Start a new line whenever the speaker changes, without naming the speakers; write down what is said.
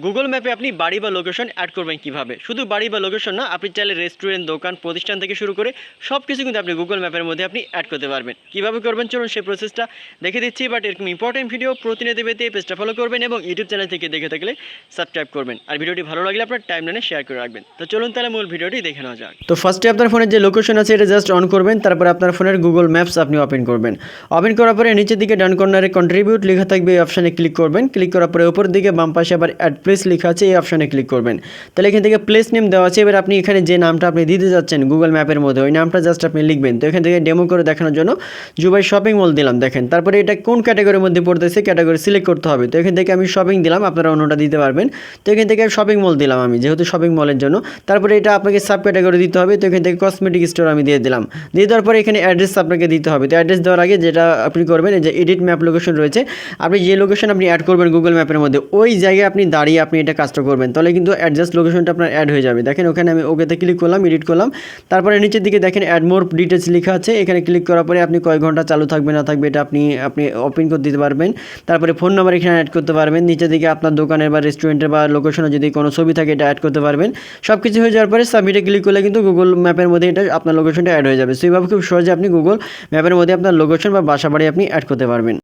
Google ম্যাপে আপনি বাড়ি বা লোকেশন অ্যাড করবেন কীভাবে? শুধু বাড়ি বা লোকেশন না, আপনি চাইলে রেস্টুরেন্ট দোকান, প্রতিষ্ঠান থেকে শুরু করে সব কিছু কিন্তু আপনি গুগল ম্যাপের মধ্যে আপনি অ্যাড করতে পারবেন। কীভাবে করবেন? চলুন সেই প্রসেসটা দেখে দিচ্ছি বাট এরকম ইম্পর্টেন্ট ভিডিও প্রতিনিধি পেতে পেজটা ফলো করবেন এবং ইউটিউব চ্যানেল থেকে দেখে থাকলে সাবস্ক্রাইব করবেন। আর ভিডিওটি ভালো লাগলে আপনার টাইম লাইনে শেয়ার করে রাখবেন। তো চলুন তাহলে মূল ভিডিওটি দেখে নেওয়া যাক। তো ফার্স্টে আপনার ফোনের যে লোকেশন আছে, এটা জাস্ট অন করবেন, তারপরে আপনার ফোনের গুগল ম্যাপস আপনি ওপেন করবেন। ওপেন করার পরে নিচের দিকে ডান কর্নারে কন্ট্রিবিউট লেখা থাকবে এই অপশানে ক্লিক করবেন। ক্লিক করার পরে উপর দিকে বাম পাশে আবার অ্যাড প্লেস লেখা আছে, এই অপশানে ক্লিক করবেন। তাহলে এখান থেকে প্লেস নেম দেওয়া আছে, এবার আপনি এখানে যে নামটা আপনি দিতে যাচ্ছেন গুগল ম্যাপের মধ্যে, ওই নামটা জাস্ট আপনি লিখবেন। তো এখান থেকে ডেমো করে দেখানোর জন্য জুবাই শপিং মল দিলাম, দেখেন। তারপরে এটা কোন ক্যাটাগরির মধ্যে পড়তেছে ক্যাটাগরি সিলেক্ট করতে হবে। তো এখান থেকে আমি শপিং দিলাম, আপনারা অন্যটা দিতে পারবেন। তো এখান থেকে শপিং মল দিলাম আমি, যেহেতু শপিং মলের জন্য। তারপরে এটা আপনাকে সাব ক্যাটাগরি দিতে হবে, তো এখান থেকে কসমেটিক স্টোর আমি দিয়ে দিলাম। দিয়ে দেওয়ার পরে এখানে অ্যাড্রেস আপনাকে দিতে হবে। তো অ্যাড্রেস দেওয়ার আগে যেটা আপনি করবেন যে এডিট ম্যাপ লোকেশন রয়েছে, আপনি যে লোকেশন আপনি অ্যাড করবেন গুগল ম্যাপের মধ্যে, ওই জায়গায় আপনি দাঁড়িয়ে আপনি এটা কাজটা করবেন। তাহলে কিন্তু অ্যাডজাস্ট লোকেশনটা আপনার অ্যাড হয়ে যাবে। দেখেন ওখানে আমি ওকেতে ক্লিক করলাম এডিট করলাম। তারপরে নিচের দিকে দেখেন অ্যাড মোর ডিটেলস লেখা আছে। এখানে ক্লিক করার পরে আপনি কয় ঘণ্টা চালু থাকবে, না থাকবে এটা আপনি আপনি ওপেন করে দিতে পারবেন। তারপরে ফোন নাম্বার এখানে অ্যাড করতে পারবেন। নিচের দিকে আপনার দোকানের বা রেস্টুরেন্টের বা লোকেশনে যদি কোনো ছবি থাকে এটা অ্যাড করতে পারবেন। সব কিছু হয়ে যাওয়ার পরে সাবমিটে ক্লিক করলে কিন্তু গুগল ম্যাপের মধ্যে এটা আপনার লোকেশনটা অ্যাড হয়ে যাবে। সেইভাবে খুব সহজে আপনি গুগল ম্যাপের মধ্যে আপনার লোকেশন বা বাসা বাড়ি আপনি অ্যাড করতে পারবেন।